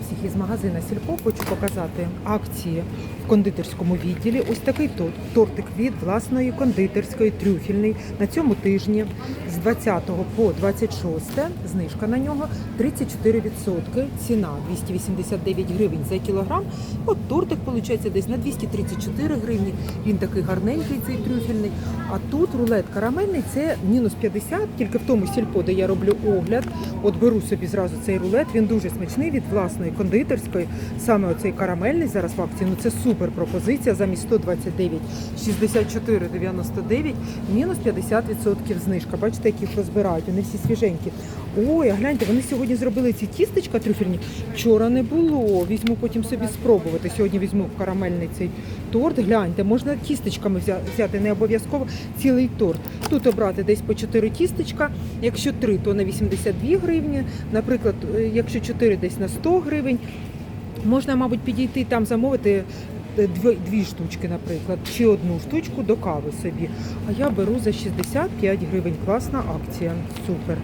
Всіх із магазина Сільпо хочу показати акції в кондитерському відділі. Ось такий торт, тортик від власної кондитерської трюфельний на цьому тижні з 20 по 26 знижка на нього 34%. Ціна 289 гривень за кілограм. От тортик виходить десь на 234 гривні. Він такий гарненький, цей трюфельний. А тут рулет карамельний це мінус 50, тільки в тому сільпо, де я роблю огляд. От беру собі зразу цей рулет. Він дуже смачний від власної кондитерської. Саме оцей карамельний зараз в акції. Ну це супер пропозиція. Замість 129 64,99 мінус 50% знижка. Бачите, як їх розбирають. Вони всі свіженькі. Ой, а гляньте, вони сьогодні зробили ці тістечка трюфельні. Вчора не було. Візьму потім собі спробувати. Сьогодні візьму карамельний цей торт. Гляньте, можна тістечками взяти, не обов'язково цілий торт. Тут обрати десь по 4 тістечка. Якщо 3, то на 82 гривні. Наприклад, е, якщо 4, десь на 100 гривень. Можна, мабуть, підійти там замовити е, дві, дві штучки, наприклад, чи одну штучку до кави собі. А я беру за 65 гривень. Класна акція. Супер.